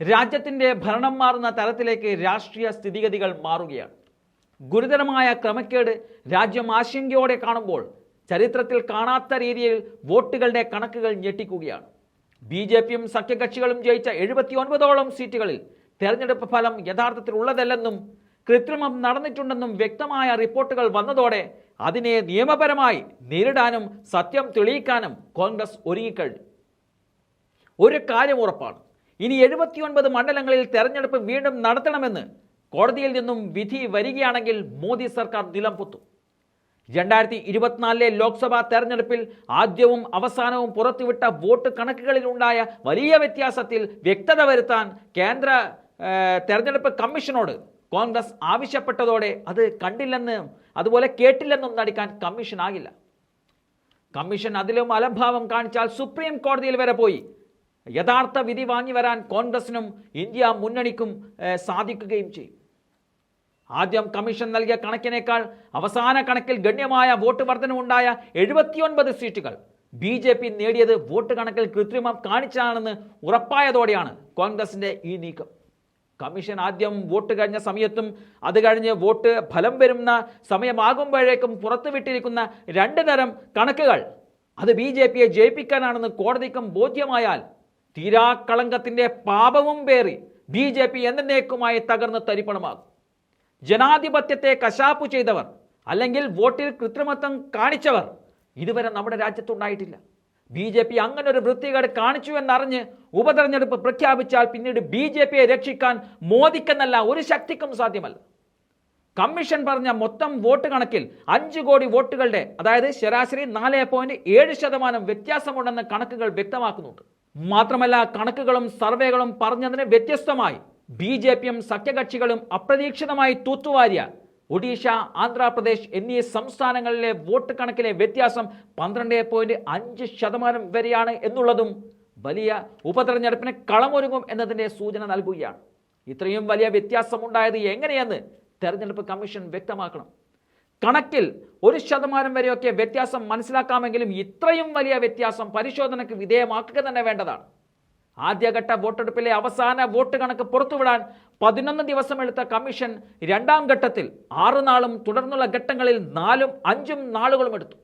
രാജ്യത്തിന്റെ ഭരണം മാറുന്ന തലത്തിലേക്ക് രാഷ്ട്രീയ സ്ഥിതിഗതികൾ മാറുകയാണ്. ഗുരുതരമായ ക്രമക്കേട് രാജ്യം ആശങ്കയോടെ കാണുമ്പോൾ ചരിത്രത്തിൽ കാണാത്ത രീതിയിൽ വോട്ടുകളുടെ കണക്കുകൾ ഞെട്ടിക്കുകയാണ്. ബി ജെ പിയും സഖ്യകക്ഷികളും ജയിച്ച എഴുപത്തി ഒൻപതോളം സീറ്റുകളിൽ തെരഞ്ഞെടുപ്പ് ഫലം യഥാർത്ഥത്തിൽ ഉള്ളതല്ലെന്നും കൃത്രിമം നടന്നിട്ടുണ്ടെന്നും വ്യക്തമായ റിപ്പോർട്ടുകൾ വന്നതോടെ അതിനെ നിയമപരമായി നേരിടാനും സത്യം തെളിയിക്കാനും കോൺഗ്രസ് ഒരുങ്ങിക്കഴിഞ്ഞു. ഒരു കാര്യം ഉറപ്പാണ്. ഇനി എഴുപത്തിയൊൻപത് മണ്ഡലങ്ങളിൽ തെരഞ്ഞെടുപ്പ് വീണ്ടും നടത്തണമെന്ന് കോടതിയിൽ നിന്നും വിധി വരികയാണെങ്കിൽ മോദി സർക്കാർ നിലം പൊത്തും. രണ്ടായിരത്തി ഇരുപത്തിനാലിലെ ലോക്സഭാ തെരഞ്ഞെടുപ്പിൽ ആദ്യവും അവസാനവും പുറത്തുവിട്ട വോട്ട് കണക്കുകളിലുണ്ടായ വലിയ വ്യത്യാസത്തിൽ വ്യക്തത വരുത്താൻ കേന്ദ്ര തെരഞ്ഞെടുപ്പ് കമ്മീഷനോട് കോൺഗ്രസ് ആവശ്യപ്പെട്ടതോടെ അത് കണ്ടില്ലെന്ന് അതുപോലെ കേട്ടില്ലെന്നും നടിക്കാൻ കമ്മീഷൻ കമ്മീഷനാകില്ല കമ്മീഷൻ അതിലും അലംഭാവം കാണിച്ചാൽ സുപ്രീം കോടതിയിൽ വരെ പോയി. യഥാർത്ഥ വിധി വാങ്ങി വരാൻ കോൺഗ്രസിനും ഇന്ത്യ മുന്നണിക്കും സാധിക്കുകയും ചെയ്യും. ആദ്യം കമ്മീഷൻ നൽകിയ കണക്കിനേക്കാൾ അവസാന കണക്കിൽ ഗണ്യമായ വോട്ട് വർധനവുണ്ടായ എഴുപത്തിയൊൻപത് സീറ്റുകൾ ബി ജെ പി നേടിയത് വോട്ട് കണക്കിൽ കൃത്രിമം കാണിച്ചാണെന്ന് ഉറപ്പായതോടെയാണ് കോൺഗ്രസിന്റെ ഈ നീക്കം. കമ്മീഷൻ ആദ്യം വോട്ട് കഴിഞ്ഞ സമയത്തും അത് കഴിഞ്ഞ് വോട്ട് ഫലം വരുന്ന സമയമാകുമ്പോഴേക്കും പുറത്തുവിട്ടിരിക്കുന്ന രണ്ട് തരം കണക്കുകൾ. അത് ബി ജെ പിയെ ജയിപ്പിക്കാനാണെന്ന് കോടതിക്കും ബോധ്യമായാൽ തീരാക്കളങ്കത്തിന്റെ പാപവും പേറി ബി ജെ പി എന്നേക്കുമായി തകർന്ന് തരിപ്പണമാകും ജനാധിപത്യത്തെ കശാപ്പു ചെയ്തവർ അല്ലെങ്കിൽ വോട്ടിൽ കൃത്രിമത്വം കാണിച്ചവർ ഇതുവരെ നമ്മുടെ രാജ്യത്തുണ്ടായിട്ടില്ല. ബി ജെ പി അങ്ങനെ ഒരു വൃത്തികേട് കാണിച്ചു എന്നറിഞ്ഞ് ഉപതെരഞ്ഞെടുപ്പ് പ്രഖ്യാപിച്ചാൽ പിന്നീട് ബി ജെ പിയെ രക്ഷിക്കാൻ മോദിക്കെന്നല്ല ഒരു ശക്തിക്കും സാധ്യമല്ല. കമ്മീഷൻ പറഞ്ഞ മൊത്തം വോട്ട് കണക്കിൽ അഞ്ച് കോടി വോട്ടുകളുടെ അതായത് ശരാശരി നാല് പോയിന്റ് ഏഴ് ശതമാനം വ്യത്യാസമുണ്ടെന്ന് കണക്കുകൾ വ്യക്തമാക്കുന്നുണ്ട്. മാത്രമല്ല കണക്കുകളും സർവേകളും പറഞ്ഞതിന് വ്യത്യസ്തമായി ബി ജെ പിയും സഖ്യകക്ഷികളും അപ്രതീക്ഷിതമായി തൂത്തുവാരിയ ഒഡീഷ ആന്ധ്രാപ്രദേശ് എന്നീ സംസ്ഥാനങ്ങളിലെ വോട്ട് കണക്കിലെ വ്യത്യാസം പന്ത്രണ്ട് പോയിന്റ് അഞ്ച് ശതമാനം വരെയാണ് എന്നുള്ളതും വലിയ ഉപതെരഞ്ഞെടുപ്പിന് കളമൊരുങ്ങും എന്നതിന്റെ സൂചന നൽകുകയാണ്. ഇത്രയും വലിയ വ്യത്യാസമുണ്ടായത് എങ്ങനെയെന്ന് തെരഞ്ഞെടുപ്പ് കമ്മീഷൻ വ്യക്തമാക്കണം. കണക്കിൽ ഒരു ശതമാനം വരെയൊക്കെ വ്യത്യാസം മനസ്സിലാക്കാമെങ്കിലും ഇത്രയും വലിയ വ്യത്യാസം പരിശോധനയ്ക്ക് വിധേയമാക്കുക തന്നെ വേണ്ടതാണ്. ആദ്യഘട്ട വോട്ടെടുപ്പിലെ അവസാന വോട്ട് കണക്ക് പുറത്തുവിടാൻ പതിനൊന്ന് ദിവസം എടുത്ത കമ്മീഷൻ രണ്ടാം ഘട്ടത്തിൽ ആറ് നാളും തുടർന്നുള്ള ഘട്ടങ്ങളിൽ നാലും അഞ്ചും നാളുകളും എടുത്തു.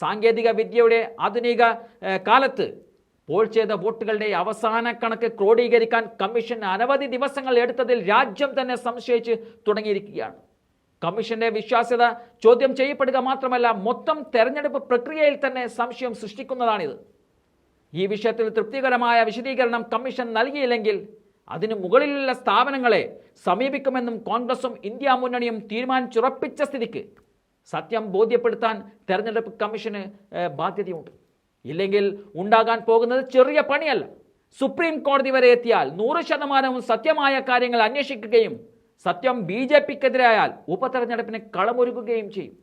സാങ്കേതിക വിദ്യയുടെ ആധുനിക കാലത്ത് പോൾ ചെയ്ത വോട്ടുകളുടെ അവസാന കണക്ക് ക്രോഡീകരിക്കാൻ കമ്മീഷൻ അനവധി ദിവസങ്ങൾ എടുത്തതിൽ രാജ്യം തന്നെ സംശയിച്ച് തുടങ്ങിയിരിക്കുകയാണ്. കമ്മീഷന്റെ വിശ്വാസ്യത ചോദ്യം ചെയ്യപ്പെടുക മാത്രമല്ല മൊത്തം തെരഞ്ഞെടുപ്പ് പ്രക്രിയയിൽ തന്നെ സംശയം സൃഷ്ടിക്കുന്നതാണിത്. ഈ വിഷയത്തിൽ തൃപ്തികരമായ വിശദീകരണം കമ്മീഷൻ നൽകിയില്ലെങ്കിൽ അതിനു മുകളിലുള്ള സ്ഥാപനങ്ങളെ സമീപിക്കുമെന്നും കോൺഗ്രസും ഇന്ത്യ മുന്നണിയും തീരുമാനിച്ചുറപ്പിച്ച സ്ഥിതിക്ക് സത്യം ബോധ്യപ്പെടുത്താൻ തെരഞ്ഞെടുപ്പ് കമ്മീഷന് ബാധ്യതയുണ്ട്. ഇല്ലെങ്കിൽ ഉണ്ടാകാൻ പോകുന്നത് ചെറിയ പണിയല്ല. സുപ്രീം കോടതി വരെ എത്തിയാൽ നൂറ് ശതമാനവും സത്യമായ കാര്യങ്ങൾ അന്വേഷിക്കുകയും സത്യം ബി ജെ പിക്കെതിരായാൽ ഉപതെരഞ്ഞെടുപ്പിന് കളമൊരുക്കുകയും ചെയ്യും.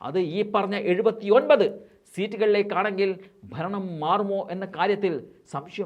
അത് ഈ പറഞ്ഞ എഴുപത്തിയൊൻപത് സീറ്റുകളിലേക്കാണെങ്കിൽ ഭരണം മാറുമോ എന്ന കാര്യത്തിൽ സംശയം